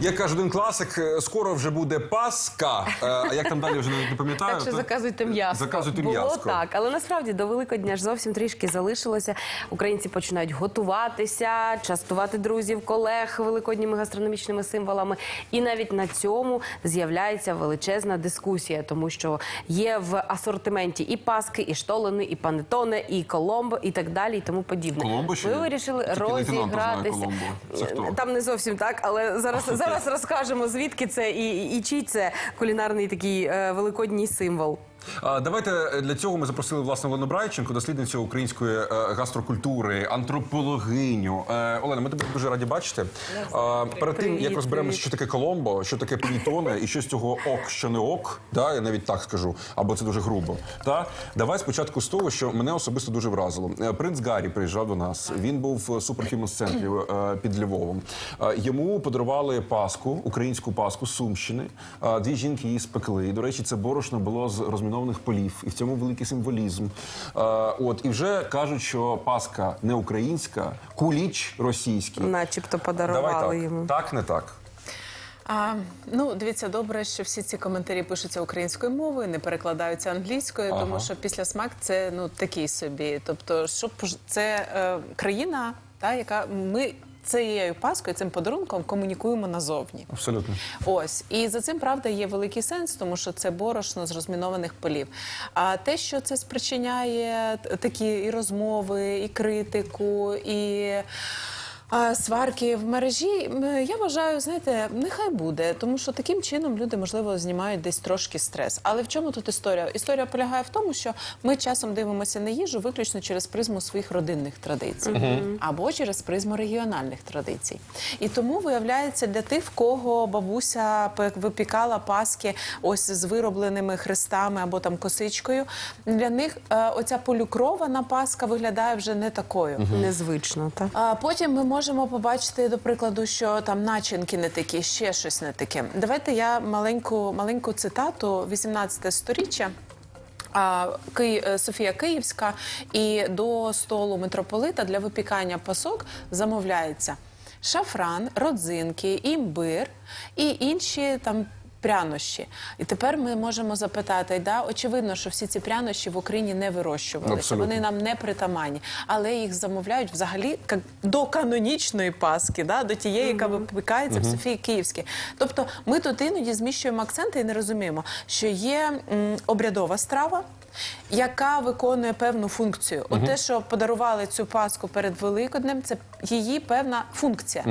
Як каже один класик, е, скоро вже буде Пасха. Е, А як там далі вже не пам'ятаю. Так що заказуйте м'ясо. Заказуйте Було м'ясо. так, але насправді до Великодня ж зовсім трішки залишилося. Українці починають готуватися, частувати друзів, колег великодніми гастрономічними символами. І навіть на цьому з'являється величезна дискусія, тому що є в асортименті і паски, і штолени, і панетоне, і коломбо, і так далі, і тому подібне. Коломбо ще Ви вирішили Тільки розігратися. Це хто? Там не зовсім так, але зараз, зараз розкажемо, звідки це і, і, чий це кулінарний такий е, великодній символ. Давайте е, для цього ми запросили власне Олену Брайченко, дослідницю української е, гастрокультури, антропологиню. Е, Олена, ми тебе дуже раді бачити. Перед тим як розберемося, що таке Коломбо, що таке плітоне і що з цього ок, що не ок, да, я навіть так скажу, або це дуже грубо. Та давай спочатку з того, що мене особисто дуже вразило. Принц Гаррі приїжджав до нас. Він був в суперфімос-центрі е, під Львовом. Йому подарували паску, українську паску Сумщини. Дві жінки її спекли. І, до речі, це борошно було з розмінованих полів, і в цьому великий символізм. Е, От і вже кажуть, що паска не українська, куліч російський. Начебто подарували Давай так. йому. Так, не так. А, ну, дивіться, добре, що всі ці коментарі пишуться українською мовою, не перекладаються англійською, Ага. тому що після смак це ну такий собі. Тобто, щоб це е, країна, та яка ми цією паскою, цим подарунком комунікуємо назовні. Абсолютно. Ось і за цим правда є великий сенс, тому що це борошно з розмінованих полів. А те, що це спричиняє такі і розмови, і критику, і. А, сварки в мережі, я вважаю, знаєте, нехай буде, тому що таким чином люди, можливо, знімають десь трошки стрес. Але в чому тут історія? Історія полягає в тому, що ми часом дивимося на їжу виключно через призму своїх родинних традицій або через призму регіональних традицій. І тому виявляється для тих, в кого бабуся випікала паски ось з виробленими хрестами або там косичкою. Для них е, оця полюкрована паска виглядає вже не такою. Незвично, так? А потім ми можемо побачити, до прикладу, що там начинки не такі, ще щось не таке. Давайте я маленьку маленьку цитату 18 сторіччя. Е, Софія Київська і до столу митрополита для випікання пасок замовляється шафран, родзинки, імбир і інші там. Прянощі, і тепер ми можемо запитати, да, очевидно, що всі ці прянощі в Україні не вирощувалися. Абсолютно. Вони нам не притаманні, але їх замовляють взагалі до канонічної паски, да, до тієї, яка випікається в Софії Київській. Тобто ми тут іноді зміщуємо акценти і не розуміємо, що є м, обрядова страва. Яка виконує певну функцію? От те, що подарували цю паску перед Великоднем, це її певна функція.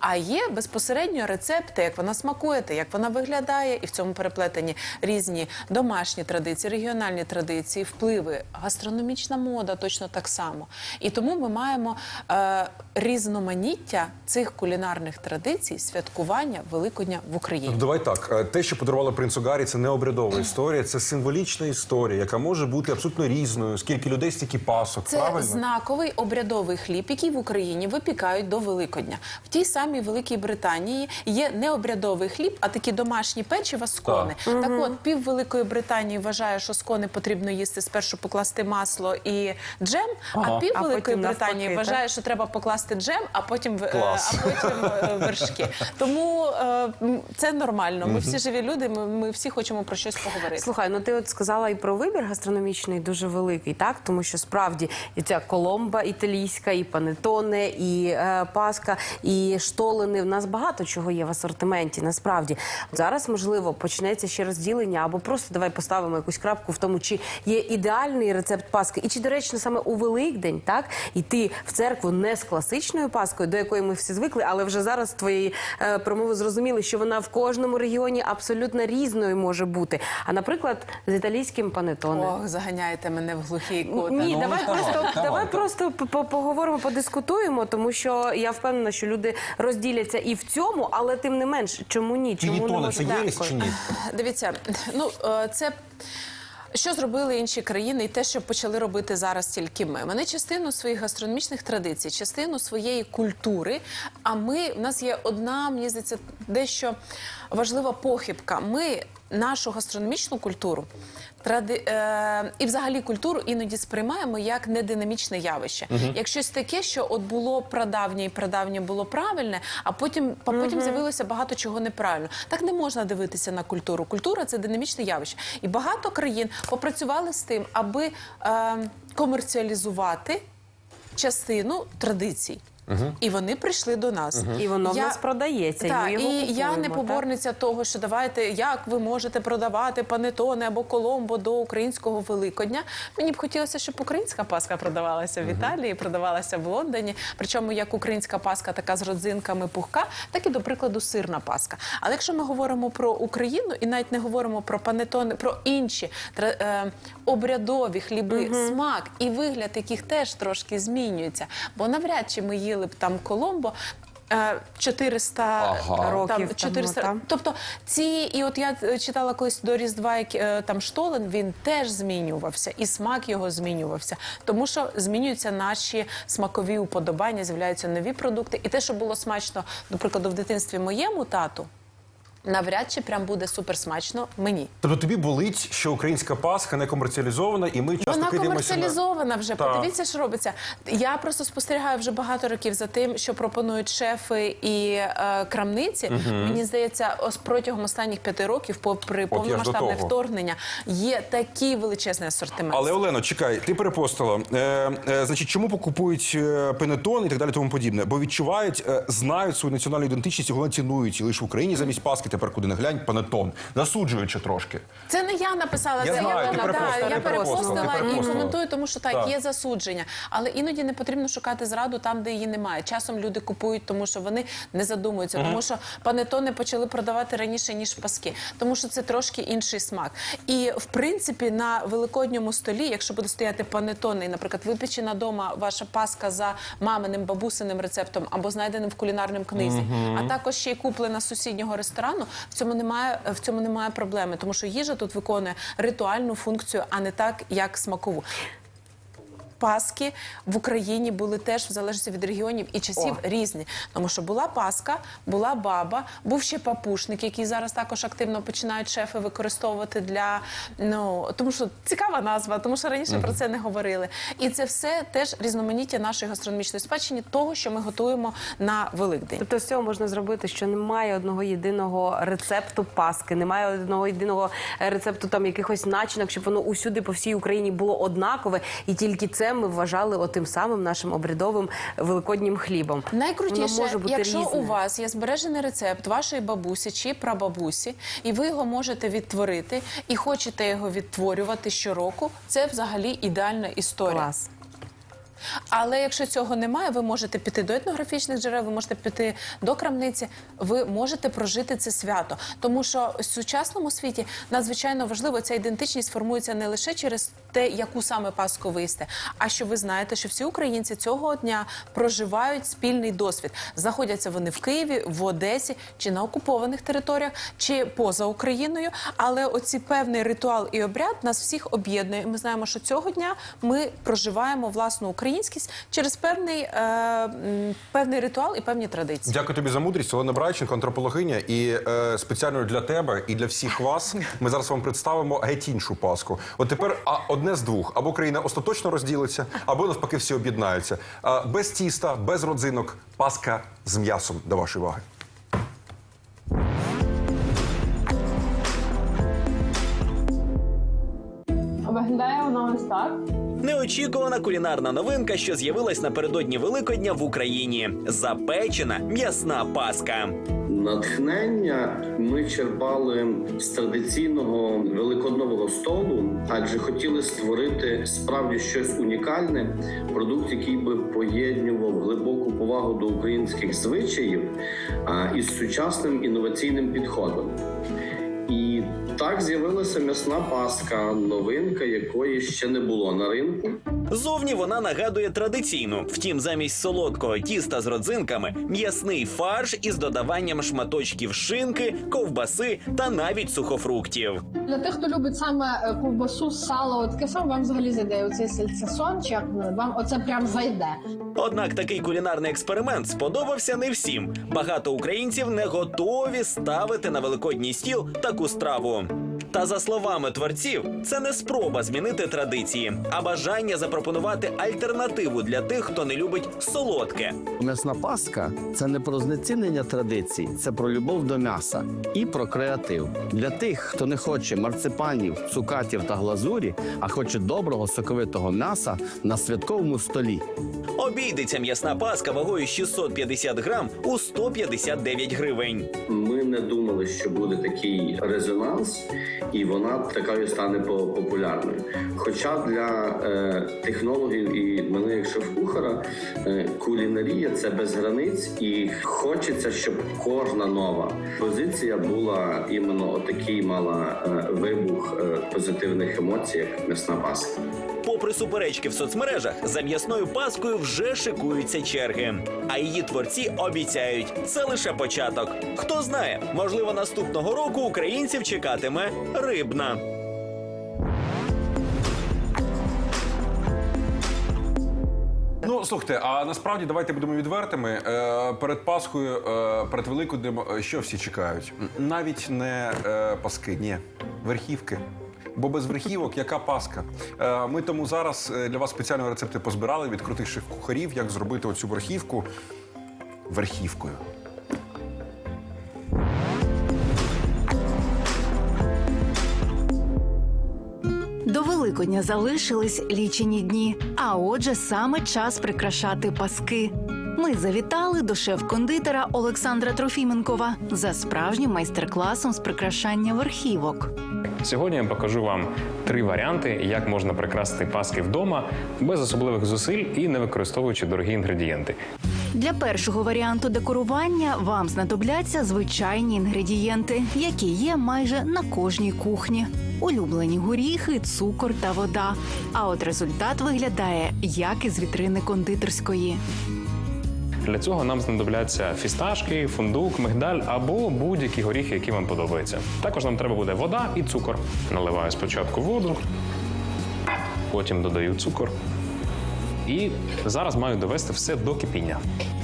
А є безпосередньо рецепти, як вона смакує, та як вона виглядає, і в цьому переплетені різні домашні традиції, регіональні традиції, впливи, гастрономічна мода точно так само. І тому ми маємо е, різноманіття цих кулінарних традицій святкування Великодня в Україні. Ну, Давай так. Е, Те, що подарували принцу Гаррі, це не обрядова історія, це символічна історія, яка може бути абсолютно різною. Скільки людей, стільки пасок. Це правильно? знаковий обрядовий хліб, який в Україні випікають до Великодня. В тій самій Великій Британії є не обрядовий хліб, а такі домашні печива скони. Так, от пів Великої Британії вважає, що скони потрібно їсти спершу покласти масло і джем. А пів А Великої Британії навпаки, вважає, що треба покласти джем, а потім е, Клас. а потім е, вершки. Тому е, це нормально. Ми всі живі люди. Ми, ми всі хочемо про щось поговорити. Слухай, ну ти от сказала і про вибір гастрономічний дуже великий, так? Тому що справді і ця коломба італійська, і панетоне, і е, паска, і штолени. В нас багато чого є в асортименті. Насправді зараз можливо почнеться ще розділення, або просто давай поставимо якусь крапку в тому, чи є ідеальний рецепт паски, і чи доречно саме у Великдень, так іти в церкву не з класичною паскою, до якої ми всі звикли, але вже зараз з твоєї е, промови зрозуміли, що вона в кожному регіоні абсолютно різною може бути. А наприклад, з італійським панетоне. Ох, заганяєте мене в глухий кут. Ні, ну, давай давай, просто давай. давай просто поговоримо, подискутуємо, тому що я впевнена, що люди розділяться і в цьому, але тим не менш, чому ні? Чому не може це єрість чи ні? Дивіться, ну е, це. Що зробили інші країни, і те, що почали робити зараз тільки ми. Вони частину своїх гастрономічних традицій, частину своєї культури. А ми в нас є одна, мені здається, дещо важлива похибка. Ми нашу гастрономічну культуру тради... е... і взагалі культуру іноді сприймаємо як нединамічне явище. Як щось таке, що от було прадавнє і прадавнє було правильне, а потім, а потім з'явилося багато чого неправильно. Так не можна дивитися на культуру. Культура це динамічне явище. І багато країн попрацювали з тим, аби е... комерціалізувати частину традицій. І вони прийшли до нас. І воно в нас продається, і Так, ми його і я не купуємо, так? поборниця того, що давайте, як ви можете продавати панетони або коломбо до українського Великодня. Мені б хотілося, щоб українська паска продавалася в Італії, продавалася в Лондоні. Причому як українська паска, така з родзинками пухка, так і до прикладу сирна паска. Але якщо ми говоримо про Україну і навіть не говоримо про панетони, про інші е, обрядові хліби, смак і вигляд, яких теж трошки змінюється. Бо навряд чи ми їли б там коломбо. е, 400 Ага. Років там, 400 та? Тобто ці, і от я е, читала колись до Різдва, як е, там штолен, він теж змінювався, і смак його змінювався. Тому що змінюються наші смакові уподобання, з'являються нові продукти. І те, що було смачно, до прикладу, в дитинстві моєму тату, навряд чи прям буде суперсмачно мені. Тобто тобі болить, що українська Пасха не комерціалізована, і ми часто Вона кидаємося на... комерціалізована вже. Так. Подивіться, що робиться. Я просто спостерігаю вже багато років за тим, що пропонують шефи і е, крамниці. Мені здається, ось протягом останніх п'яти років, попри до повномасштабне того. вторгнення, є такий величезний асортимент. Але Олено, чекай, ти перепостила. Е, е, значить, чому покупують е, пенетон і так далі, тому подібне? Бо відчувають, е, знають свою національну ідентичність, і головне цінують. І лише в Україні замість Паски тепер куди не глянь, панетон. Засуджуючи трошки. Це не я написала, Я це знаю, я, да, я перепостила, і коментую, тому що так, Так. є засудження. Але іноді не потрібно шукати зраду там, де її немає. Часом люди купують, тому що вони не задумуються, тому що панетони почали продавати раніше ніж паски, тому що це трошки інший смак. І в принципі на великодньому столі, якщо буде стояти панетони, і, наприклад, випечена дома ваша паска за маминим бабусиним рецептом або знайденим в кулінарному книзі, а також ще й куплена з сусіднього ресторану, в цьому немає в цьому немає проблеми, тому що їжа тут виконує ритуальну функцію, а не так, як смакову. Паски в Україні були теж в залежності від регіонів і часів різні. Тому що була паска, була баба, був ще папушник, який зараз також активно починають шефи використовувати для ну тому, що цікава назва, тому що раніше про це не говорили. І це все теж різноманіття нашої гастрономічної спадщини, того, що ми готуємо на Великдень. Тобто з цього можна зробити, що немає одного єдиного рецепту паски, немає одного єдиного рецепту там якихось начинок, щоб воно усюди по всій Україні було однакове, і тільки це ми вважали отим самим нашим обрядовим великоднім хлібом. Найкрутіше, може бути якщо різне. у вас є збережений рецепт вашої бабусі чи прабабусі, і ви його можете відтворити, і хочете його відтворювати щороку, це взагалі ідеальна історія. Клас. Але якщо цього немає, ви можете піти до етнографічних джерел, ви можете піти до крамниці, ви можете прожити це свято. Тому що в сучасному світі надзвичайно важливо ця ідентичність формується не лише через те, яку саме паску ви а що ви знаєте, що всі українці цього дня проживають спільний досвід. Знаходяться вони в Києві, в Одесі чи на окупованих територіях, чи поза Україною. Але оці певний ритуал і обряд нас всіх об'єднує. Ми знаємо, що цього дня ми проживаємо власну українськість через певний, е, певний ритуал і певні традиції. Дякую тобі за мудрість, Олена Брайченко, антропологиня. І е, спеціально для тебе і для всіх вас ми зараз вам представимо геть іншу Пасху. От тепер а, одне з двох: або країна остаточно розділиться, або навпаки всі об'єднаються. Без тіста, без родзинок, Пасха з м'ясом до вашої уваги. Виглядає воно ось так. Неочікувана кулінарна новинка, що з'явилась напередодні Великодня в Україні. Запечена м'ясна паска. Натхнення ми черпали з традиційного великоднового столу, адже хотіли створити справді щось унікальне, продукт, який би поєднував глибоку повагу до українських звичаїв а, із сучасним інноваційним підходом. І так з'явилася м'ясна паска, новинка, якої ще не було на ринку. Зовні вона нагадує традиційну. Втім, замість солодкого тіста з родзинками м'ясний фарш із додаванням шматочків шинки, ковбаси та навіть сухофруктів. Для тих, хто любить саме е, ковбасу, сало, от таке саме вам взагалі зайде. Оцей сальцесон, чи як вам оце прям зайде. Однак такий кулінарний експеримент сподобався не всім. Багато українців не готові ставити на великодній стіл таку таку страву. Та за словами творців, це не спроба змінити традиції, а бажання запропонувати альтернативу для тих, хто не любить солодке. М'ясна паска це не про знецінення традицій, це про любов до м'яса і про креатив. Для тих, хто не хоче марципанів, цукатів та глазурі, а хоче доброго соковитого м'яса на святковому столі. Обійдеться м'ясна паска вагою 650 грам у 159 гривень. Ми не думали, що буде такий резонанс, і вона такою стане по- популярною. Хоча для е, технологів і мене, як шеф-кухара, е, кулінарія це без границь, і хочеться, щоб кожна нова позиція була іменно отакий мала е, вибух позитивних емоцій, як м'ясна паска. Попри суперечки в соцмережах, за м'ясною паскою вже шикуються черги. А її творці обіцяють, це лише початок. Хто знає, можливо, наступного року українців чекатиме рибна. Ну слухайте, а насправді давайте будемо відвертими. Е, перед Пасхою, е, перед Великоднем, е, що всі чекають? Навіть не е, паски, ні, верхівки. Бо без верхівок яка паска? Е, ми тому зараз е, для вас спеціально рецепти позбирали від крутих шеф-кухарів, як зробити оцю верхівку верхівкою. До Великодня залишились лічені дні, а отже, саме час прикрашати паски. Ми завітали до шеф-кондитера Олександра Трофіменкова за справжнім майстер-класом з прикрашання верхівок. Сьогодні я покажу вам три варіанти, як можна прикрасити паски вдома без особливих зусиль і не використовуючи дорогі інгредієнти. Для першого варіанту декорування вам знадобляться звичайні інгредієнти, які є майже на кожній кухні: улюблені горіхи, цукор та вода. А от результат виглядає як із вітрини кондитерської. Для цього нам знадобляться фісташки, фундук, мигдаль або будь-які горіхи, які вам подобаються. Також нам треба буде вода і цукор. Наливаю спочатку воду, потім додаю цукор. І зараз маю довести все до кипіння.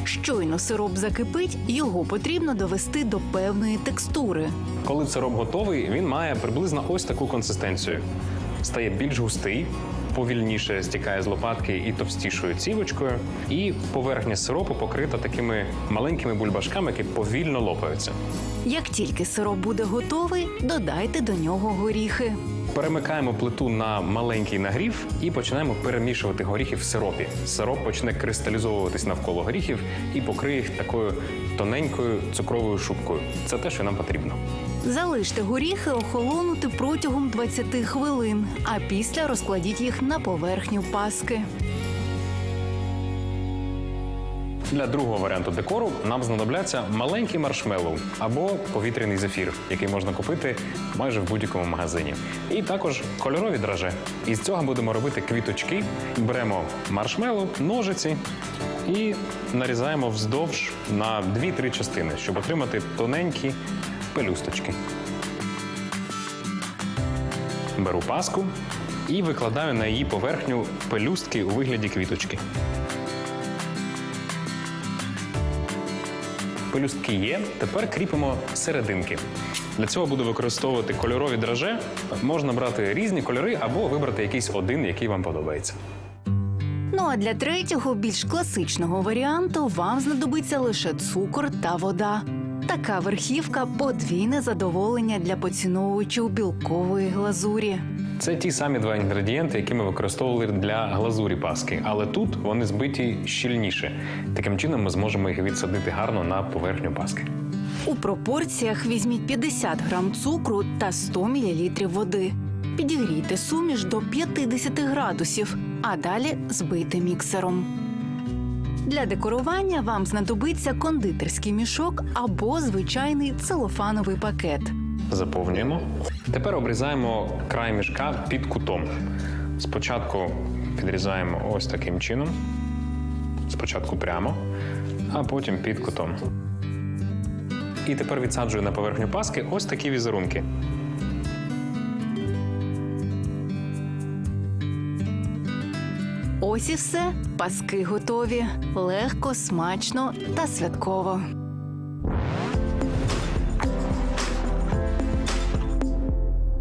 Щойно сироп закипить, його потрібно довести до певної текстури. Коли сироп готовий, він має приблизно ось таку консистенцію. Стає більш густий, повільніше стікає з лопатки і товстішою цівочкою, і поверхня сиропу покрита такими маленькими бульбашками, які повільно лопаються. Як тільки сироп буде готовий, додайте до нього горіхи. Перемикаємо плиту на маленький нагрів і починаємо перемішувати горіхи в сиропі. Сироп почне кристалізовуватись навколо горіхів і покриє їх такою тоненькою цукровою шубкою. Це те, що нам потрібно. Залиште горіхи охолонути протягом 20 хвилин, а після розкладіть їх на поверхню паски. Для другого варіанту декору нам знадобляться маленький маршмеллоу або повітряний зефір, який можна купити майже в будь-якому магазині. І також кольорові драже. Із цього будемо робити квіточки. Беремо маршмеллоу, ножиці і нарізаємо вздовж на 2-3 частини, щоб отримати тоненькі пелюсточки. Беру паску і викладаю на її поверхню пелюстки у вигляді квіточки. Пелюстки є. Тепер кріпимо серединки. Для цього буду використовувати кольорові драже. Можна брати різні кольори або вибрати якийсь один, який вам подобається. Ну а для третього, більш класичного варіанту, вам знадобиться лише цукор та вода. Така верхівка подвійне задоволення для поціновувачів білкової глазурі. Це ті самі два інгредієнти, які ми використовували для глазурі паски, але тут вони збиті щільніше. Таким чином ми зможемо їх відсадити гарно на поверхню паски. У пропорціях візьміть 50 грам цукру та 100 мл води. Підігрійте суміш до 50 градусів, а далі збийте міксером. Для декорування вам знадобиться кондитерський мішок або звичайний целофановий пакет. Заповнюємо. Тепер обрізаємо край мішка під кутом. Спочатку підрізаємо ось таким чином. Спочатку прямо, а потім під кутом. І тепер відсаджую на поверхню паски ось такі візерунки. Ось і все. Паски готові. Легко, смачно та святково.